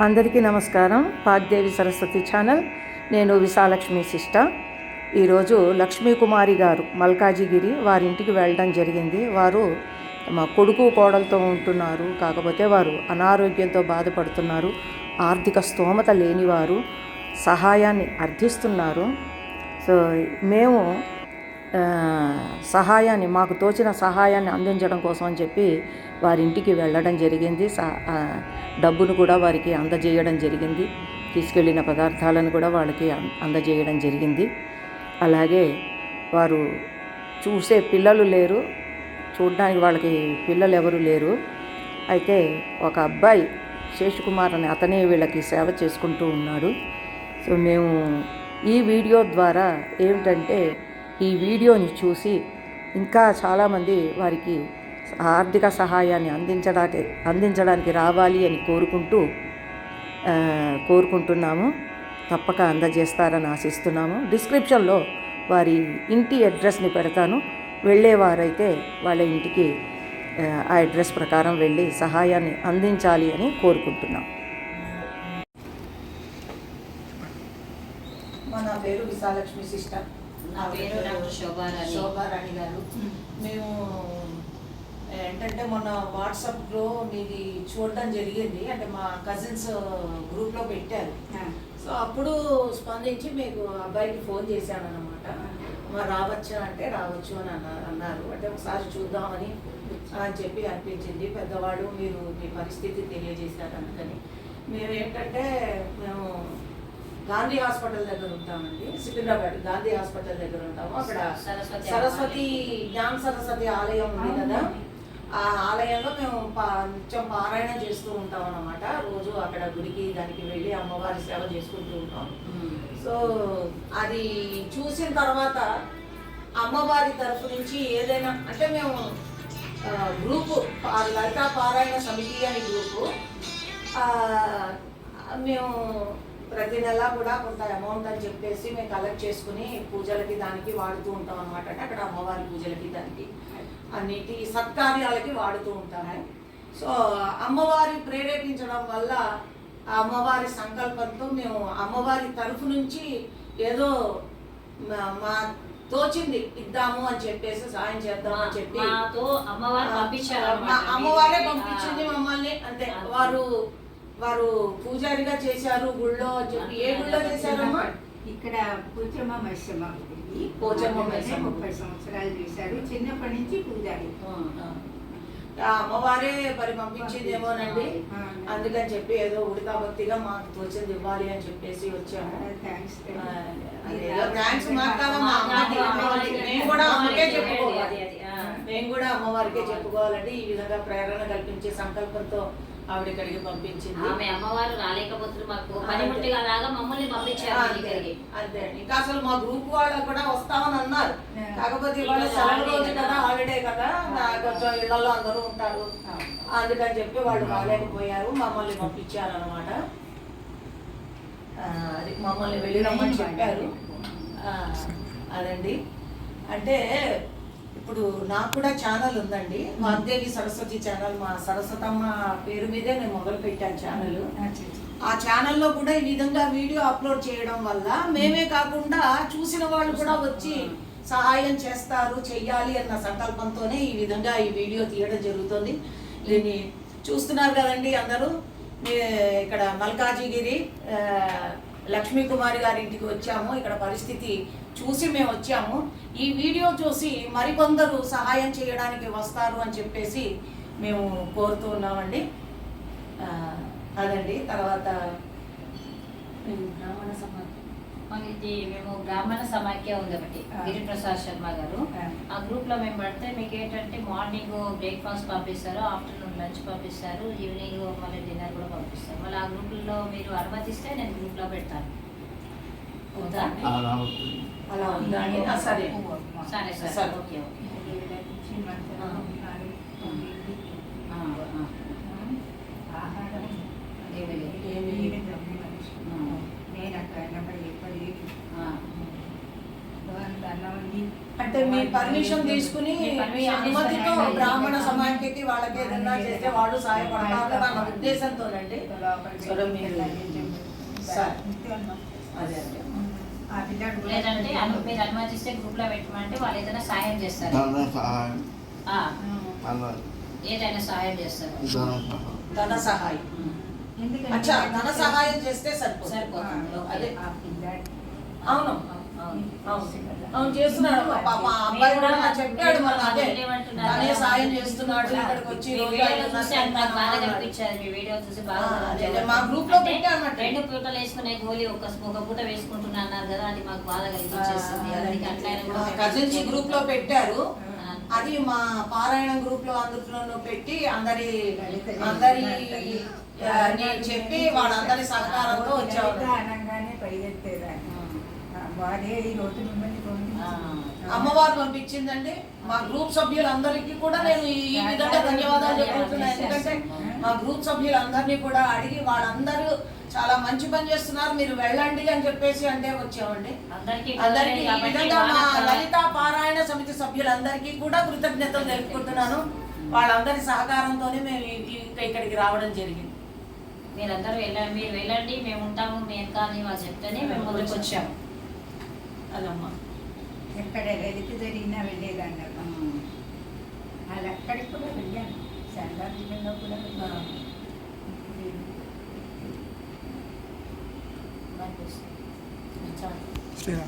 అందరికీ నమస్కారం. పాగ్దేవి సరస్వతి ఛానల్. నేను విశాలక్ష్మి సిస్ట. ఈరోజు లక్ష్మీ కుమారి గారు మల్కాజిగిరి వారి ఇంటికి వెళ్ళడం జరిగింది. వారు మా కొడుకు కోడలతో ఉంటున్నారు. కాకపోతే వారు అనారోగ్యంతో బాధపడుతున్నారు. ఆర్థిక స్తోమత లేనివారు సహాయాన్ని అర్థిస్తున్నారు. సో మేము సహాయాన్ని మాకు తోచిన సహాయాన్ని అందించడం కోసం అని చెప్పి వారి ఇంటికి వెళ్ళడం జరిగింది. డబ్బును కూడా వారికి అందజేయడం జరిగింది. తీసుకెళ్ళిన పదార్థాలను కూడా వాళ్ళకి అందజేయడం జరిగింది. అలాగే వారు చూసే పిల్లలు లేరు. చూడడానికి వాళ్ళకి పిల్లలు ఎవరు లేరు. అయితే ఒక అబ్బాయి శేషకుమార్ అని అతనే వీళ్ళకి సేవ చేసుకుంటూ ఉన్నాడు. సో మేము ఈ వీడియో ద్వారా ఏమిటంటే ఈ వీడియోని చూసి ఇంకా చాలామంది వారికి ఆర్థిక సహాయాన్ని అందించడానికి అందించడానికి రావాలి అని కోరుకుంటూ కోరుకుంటున్నాము. తప్పక అందజేస్తారని ఆశిస్తున్నాము. డిస్క్రిప్షన్లో వారి ఇంటి అడ్రస్ని పెడతాను. వెళ్ళేవారైతే వాళ్ళ ఇంటికి ఆ, ఆ అడ్రస్ ప్రకారం వెళ్ళి సహాయాన్ని అందించాలి అని కోరుకుంటున్నాం. మన పేరు విశాలక్ష్మి సిస్టర్. నా పేరు డాక్టర్ శోభారాణి. శోభారాణి గారు. మేము ఏంటంటే మొన్న వాట్సాప్లో మీది చూడడం జరిగింది. అంటే మా కజిన్స్ గ్రూప్లో పెట్టారు. సో అప్పుడు స్పందించి మీకు అబ్బాయికి ఫోన్ చేశాను అనమాట మరి రావచ్చా? అంటే రావచ్చు అని అన్న అన్నారు. అంటే ఒకసారి చూద్దామని అని చెప్పి అనిపించింది. పెద్దవాడు మీరు మీ పరిస్థితి తెలియజేశారు అందుకని. మేము ఏంటంటే మేము గాంధీ హాస్పిటల్ దగ్గర ఉంటామండి సికింద్రాబాద్ గాంధీ హాస్పిటల్ దగ్గర ఉంటాము. అక్కడ సరస్వతి సరస్వతి జ్ఞాన సరస్వతి ఆలయం ఉంది కదా. ఆ ఆలయంలో మేము నిత్యం పారాయణం చేస్తూ ఉంటాం అన్నమాట. రోజు అక్కడ గుడికి దానికి వెళ్ళి అమ్మవారి సేవ చేసుకుంటూ ఉంటాం. సో అది చూసిన తర్వాత అమ్మవారి తరఫు నుంచి ఏదైనా అంటే మేము గ్రూపు లలితా పారాయణ సమితి అని గ్రూపు మేము ప్రతి నెల కూడా కొంత అమౌంట్ అని చెప్పేసి మేము కలెక్ట్ చేసుకుని పూజలకి దానికి వాడుతూ ఉంటాం అనమాట అంటే అక్కడ అమ్మవారి పూజలకి దానికి. అన్నిటి సత్కార్యాలకి వాడుతూ ఉంటాము సో అమ్మవారి ప్రేరేపించడం వల్ల ఆ అమ్మవారి సంకల్పంతో మేము అమ్మవారి తరఫు నుంచి ఏదో మా- తోచింది ఇద్దాము అని చెప్పేసి సాయం చేద్దాం అని చెప్పి అమ్మవారు పంపించింది మమ్మల్ని అంటే. వారు వారు పూజారిగా చేశారు గుళ్ళో అని చెప్పి ఏ గుళ్ళో చేశారమ్మా? ఇక్కడ పోచమ్మ మైసమ్మ పోచమ్మ మైసమ్మ. ముప్పై సంవత్సరాలు చేశారు. చిన్నప్పటి నుంచి పూజారి. అమ్మవారే మరి పంపించిందేమోనండి అందుకని చెప్పి ఏదో ఉడతా భక్తిగా మాకు తోచింది ఇవ్వాలి అని చెప్పేసి వచ్చాము. థ్యాంక్స్ మేము కూడా అమ్మకే చెప్పుకోవాలి. మేము కూడా అమ్మవారికే చెప్పుకోవాలండి. ఈ విధంగా ప్రేరణ కల్పించే సంకల్పంతో ఆవిడ ఇక్కడికి పంపించింది. ఆమె అమ్మవారు రాలేకపోతుంది మాకు. పనిముట్టిగా లాగా మమ్మల్ని పంపించారు అంతే ఇక్కడికి. అంతే. అండి. ఇంకా అసలు మా గ్రూప్ వాళ్ళు కూడా వస్తామని అన్నారు. కాకపోతే ఇవాళ సెలవు రోజు కదా. హాలిడే కదా. నా కొంచెం ఇళ్ళలో అందరూ ఉంటారు. అందుకని చెప్పి వాళ్ళు రాలేకపోయారు. మమ్మల్ని పంపించారు అనమాట అది మమ్మల్ని వెళ్ళి రమ్మని చెప్పారు. ఆ, అదండి. అంటే ఇప్పుడు నాకు కూడా ఛానల్ ఉందండి. వాగ్దేవి సరస్వతి ఛానల్ మా సరస్వతమ్మ పేరు మీదే నేను మొదలు పెట్టాను ఛానల్ ఆ ఛానల్లో కూడా ఈ విధంగా వీడియో అప్లోడ్ చేయడం వల్ల మేమే కాకుండా చూసిన వాళ్ళు కూడా వచ్చి సహాయం చేస్తారు చెయ్యాలి అన్న సంకల్పంతోనే ఈ విధంగా ఈ వీడియో తీయడం జరుగుతుంది. దీన్ని చూస్తున్నారు కదండి అందరూ. ఇక్కడ మల్కాజిగిరి లక్ష్మీ కుమారి గారి ఇంటికి వచ్చాము. ఇక్కడ పరిస్థితి చూసి మేము వచ్చాము. ఈ వీడియో చూసి మరికొందరు సహాయం చేయడానికి వస్తారు అని చెప్పేసి మేము కోరుతూ ఉన్నామండి. అదండి. తర్వాత బ్రాహ్మణ సమాజం ఇది మేము బ్రాహ్మణ సమాఖ్య ఉంది ఒకటి. గిరిప్రసాద్ శర్మ గారు. ఆ. గ్రూప్లో మేము పడితే మీకు ఏంటంటే మార్నింగ్ బ్రేక్ఫాస్ట్ పంపిస్తారు ఆఫ్టర్నూన్ లంచ్ పంపిస్తారు ఈవినింగ్ మళ్ళీ డిన్నర్ కూడా పంపిస్తారు. మళ్ళీ ఆ గ్రూపుల్లో మీరు అనుమతిస్తే నేను గ్రూప్లో పెడతాను. సరే. సరే. ఓకే ఓకే ఆ, ఆ. ఆహారం ఏమీ లేదు. ఏమీ నేను దొంగ మనిషి. నేను అక్కడ ఎనభై ఎప్పటి ఆ. అంత అన్నం ఉంది. అంటే మీ పర్మిషన్ తీసుకుని మీ అనుమతితో బ్రాహ్మణ సమాఖ్యకి వాళ్ళకి ఏదైనా చేస్తే వాళ్ళు సహాయపడతారు అన్న ఉద్దేశంతోనండి లేదంటే మీరు అనుమతిస్తే గ్రూప్లో పెట్టమంటే వాళ్ళు ఏదైనా చేస్తారు. సహాయం. ఆ, అన్న ఏదైనా సాయం చేస్తారు. ధన సహాయం. ధన సహాయం. ఎందుకంటే అచ్చా ధన సహాయం చేస్తే సరిపోతుంది. అవును. అవును. చేస్తున్నాడు. పాప అబ్బాయి కూడా నాకు చెప్పాడు మన అదే. తనే సాయం చేస్తున్నాడు ఇక్కడికి వచ్చి మీ group లో పెట్టామట. రెండు పూటలు వేసుకునే గోళీ ఒక ఒక పూట వేసుకుంటున్నా అన్నారు కదా అది మాకు బాగా కనిపించేస్తుంది అందుకే అట్లయినా కూడా మా కజిన్స్ గ్రూప్లో పెట్టారు. అది మా పారాయణం గ్రూప్లో అందులో పెట్టి అందరి అందరి నేను చెప్పి వాళ్ళందరి సహకారంతో వచ్చాము ఈ రోజు మిమ్మల్ని. అమ్మవారు పంపించిందండి. మా గ్రూప్ సభ్యులందరికీ కూడా నేను ఈ విధంగా ధన్యవాదాలు చెప్పుకుంటున్నాను ఎందుకంటే మా గ్రూప్ సభ్యులందరినీ కూడా అడిగి వాళ్ళందరూ చాలా మంచి పని చేస్తున్నారు. మీరు వెళ్ళండి అని చెప్పేసి అంటే వచ్చామండి. అందరికీ ఈ విధంగా మా లలిత పారాయణ సమితి సభ్యులందరికీ కూడా కృతజ్ఞతలు తెలుపుకుంటున్నాను. వాళ్ళందరి సహకారంతోనే మేము ఈ- ఈ- ఇక్కడికి రావడం జరిగింది. మీరందరూ వెళ్ళండి మీరు వెళ్ళండి. మేము ఉంటాము. మేము కానీ వాళ్ళు చెప్తేనే మేము ముందుకు వచ్చాము. అదమ్మా. ఎక్కడ లలిత జరిగినా వెళ్ళేదాన్ని అది అక్కడికి కూడా వెళ్ళాను. శాంతాపీఠంలో కూడా వెళ్ళాను. చాలా.